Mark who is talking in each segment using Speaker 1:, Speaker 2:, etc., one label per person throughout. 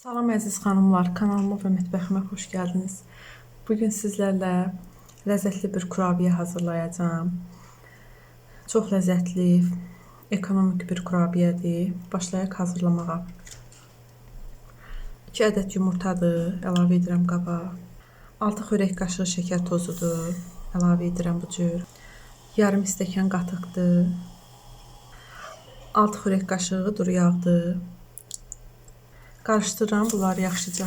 Speaker 1: Salam əziz xanımlar, kanalıma və mətbəximə xoş gəldiniz. Bugün sizlərlə ləzzətli bir kurabiyə hazırlayacağam. Çox ləzzətli, ekonomik bir kurabiyədir. Başlayaq hazırlamağa. 2 ədəd yumurtadır, əlavə edirəm qaba. 6 xörək qaşığı şəkər tozudur, əlavə edirəm bu cür. Yarım stəkan qatıqdır. 6 xörək qaşığı duru yağdır. Qarışdırıram bunları yaxşıca.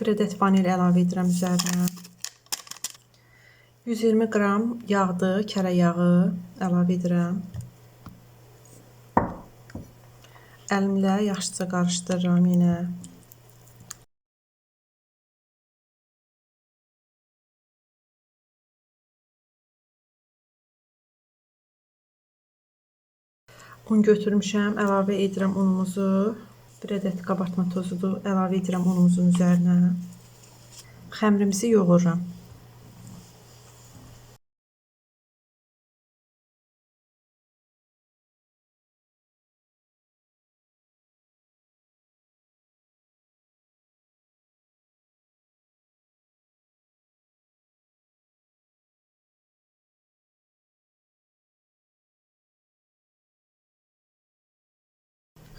Speaker 1: Bir ədəd vanil əlavə edirəm üzərinə. 120 qram yağdır, kərə yağı əlavə edirəm. Əlimlə yaxşıca qarışdırıram yenə. Un götürmüşəm, əlavə edirəm unumuzu. Bir ədəd qabartma tozudur, əlavə edirəm unumuzun üzərinə. Xəmirimizi yoğururam.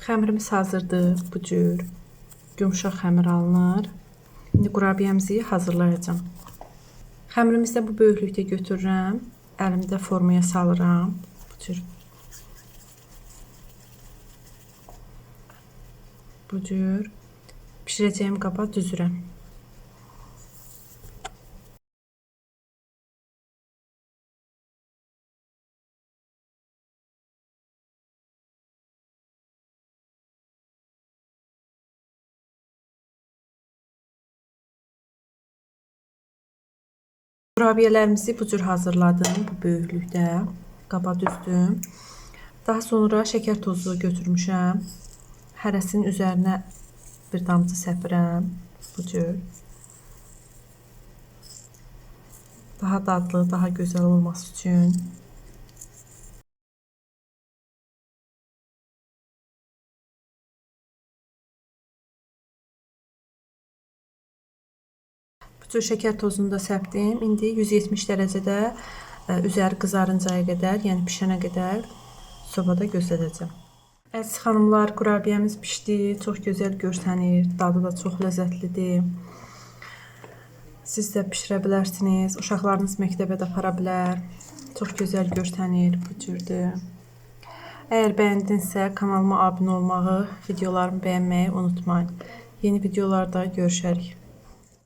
Speaker 1: Xəmirimiz hazırdır bu cür. Yumşaq xəmir alınır. İndi qurabiyəmizi hazırlayacağam. Xəmirimizi də bu böyüklükdə götürürəm. Əlimdə formaya salıram. Bu cür. Bu cür. Bişirəcəyim qaba düzürəm. Kurabiyələrimizi bu cür hazırladım bu böyüklükdə. Qaba düzdüm. Daha sonra şəkər tozu götürmüşəm. Hərəsinin üzərinə bir damcı səpirəm bu cür. Daha dadlı, daha gözəl olması üçün. Cür şəkər tozunu da səpdim. İndi 170 dərəcədə ə, üzəri qızarıncaya qədər, yəni pişənə qədər sobada gözlədəcəm. Əziz xanımlar, kurabiyəmiz pişdi. Çox gözəl görsənir. Dadı da çox ləzzətlidir. Siz də bişirə bilərsiniz. Uşaqlarınız məktəbə də apara bilər. Çox gözəl görsənir. Bu cürdür. Əgər bəyəndinizsə kanalıma abunə olmağı, videolarımı bəyənməyi unutmayın. Yeni videolarda görüşərik.